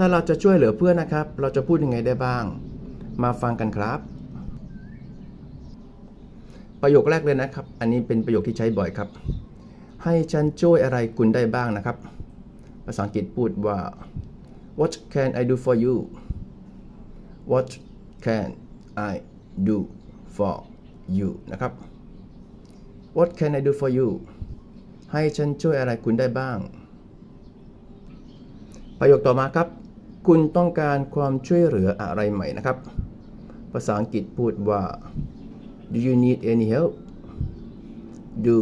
ถ้าเราจะช่วยเหลือเพื่อนนะครับ เราจะพูดยังไงได้บ้าง มาฟังกันครับ ประโยคแรกเลยนะครับ อันนี้เป็นประโยคที่ใช้บ่อยครับ ให้ฉันช่วยอะไรคุณได้บ้างนะครับ ภาษาอังกฤษพูดว่า what can I do for you what can I do for you นะครับ what can I do for you ให้ฉันช่วยอะไรคุณได้บ้าง ประโยคต่อมาครับ คุณต้องการความช่วยเหลืออะไรใหม่นะครับ ภาษาอังกฤษพูดว่า do you need any help do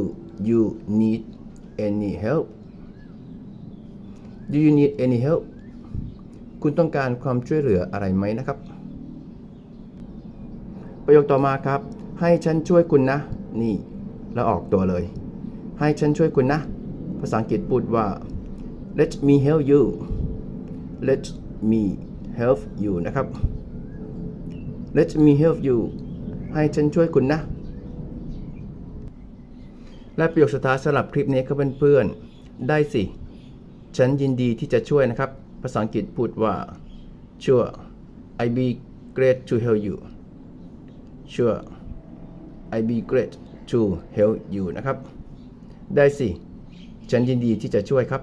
you need any help do you need any help คุณต้องการความช่วยเหลืออะไรไหมนะครับ ประโยคต่อมาครับ ให้ฉันช่วยคุณนะ นี่แล้วออกตัวเลย ให้ฉันช่วยคุณนะ ภาษาอังกฤษพูดว่า let me help you let me help you นะครับ let me help you ให้ฉันช่วยคุณนะ และประโยคสุดท้ายสำหรับคลิปนี้ก็เป็นเพื่อนๆ ได้สิ ฉันยินดีที่จะช่วยนะครับ ภาษาอังกฤษพูดว่า sure I be great to help you sure I be great to help you นะครับ ได้สิ ฉันยินดีที่จะช่วยครับ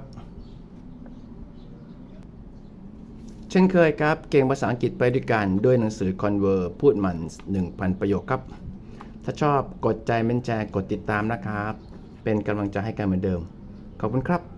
เช่นเคยครับ เก่งภาษาอังกฤษไปด้วยกันด้วยหนังสือ Conver พูดมัน 1,000 ประโยคครับ ถ้าชอบกดใจเม้นแชร์กดติดตามนะครับ เป็นกำลังใจให้กันเหมือนเดิม ขอบคุณครับ